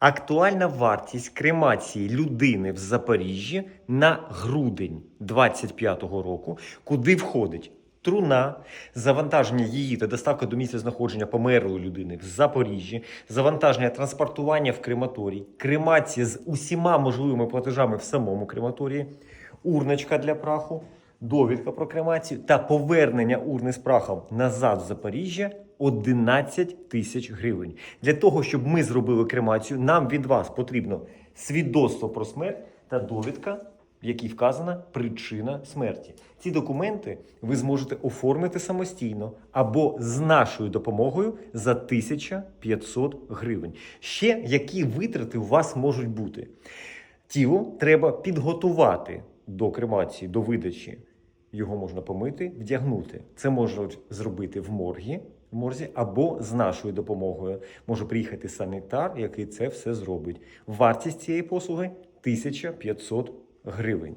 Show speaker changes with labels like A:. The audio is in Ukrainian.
A: Актуальна вартість кремації людини в Запоріжжі на грудень 25-го року, куди входить труна, завантаження її та доставка до місця знаходження померлої людини в Запоріжжі, завантаження транспортування в крематорій, кремація з усіма можливими платежами в самому крематорії, урночка для праху, довідка про кремацію та повернення урни з прахом назад в Запоріжжя 11 тисяч гривень. Для того, щоб ми зробили кремацію, нам від вас потрібно свідоцтво про смерть та довідка, в якій вказана причина смерті. Ці документи ви зможете оформити самостійно або з нашою допомогою за 1500 гривень. Ще які витрати у вас можуть бути? Тіло треба підготувати до кремації, до видачі. Його можна помити, вдягнути. Це можуть зробити в моргі, в морзі або з нашою допомогою. Може приїхати санітар, який це все зробить. Вартість цієї послуги 1500 гривень.